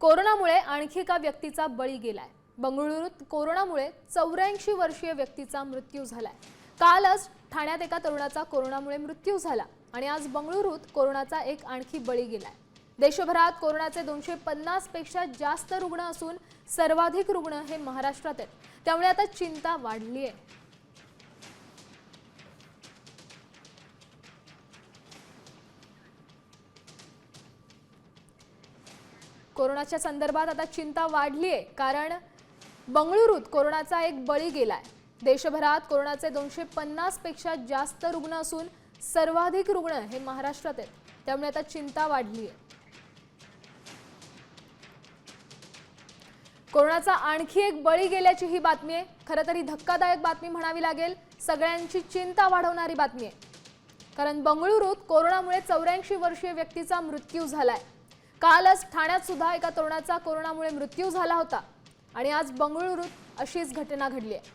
कोरोनामुळे आणखी एका व्यक्तीचा बळी गेलाय. बंगळुरूत कोरोनामुळे चौऱ्याऐंशी वर्षीय व्यक्तीचा मृत्यू झालाय. कालच ठाण्यात एका तरुणाचा कोरोनामुळे मृत्यू झाला आणि आज बंगळुरूत कोरोनाचा एक आणखी बळी गेलाय. देशभरात कोरोनाचे दोनशे पन्नासपेक्षा जास्त रुग्ण असून सर्वाधिक रुग्ण हे महाराष्ट्रात आहेत. त्यामुळे आता चिंता वाढली आहे कोरोनाच्या संदर्भात आता चिंता वाढली आहे कारण बंगळुरूत कोरोनाचा एक बळी गेलाय. देशभरात कोरोनाचे दोनशे पन्नासपेक्षा जास्त रुग्ण असून सर्वाधिक रुग्ण हे महाराष्ट्रात आहेत. त्यामुळे आता चिंता वाढली आहे कोरोनाचा आणखी एक बळी गेल्याची ही बातमी आहे. खरं तर ही धक्कादायक बातमी म्हणावी लागेल सगळ्यांची चिंता वाढवणारी बातमी आहे. कारण बंगळुरूत कोरोनामुळे चौऱ्याऐंशी वर्षीय व्यक्तीचा मृत्यू झालाय. कालच ठाण्यात सुद्धा एका तरुणाचा कोरोनामुळे मृत्यू झाला होता. आणि आज बंगळुरूत अशीच घटना घडली आहे.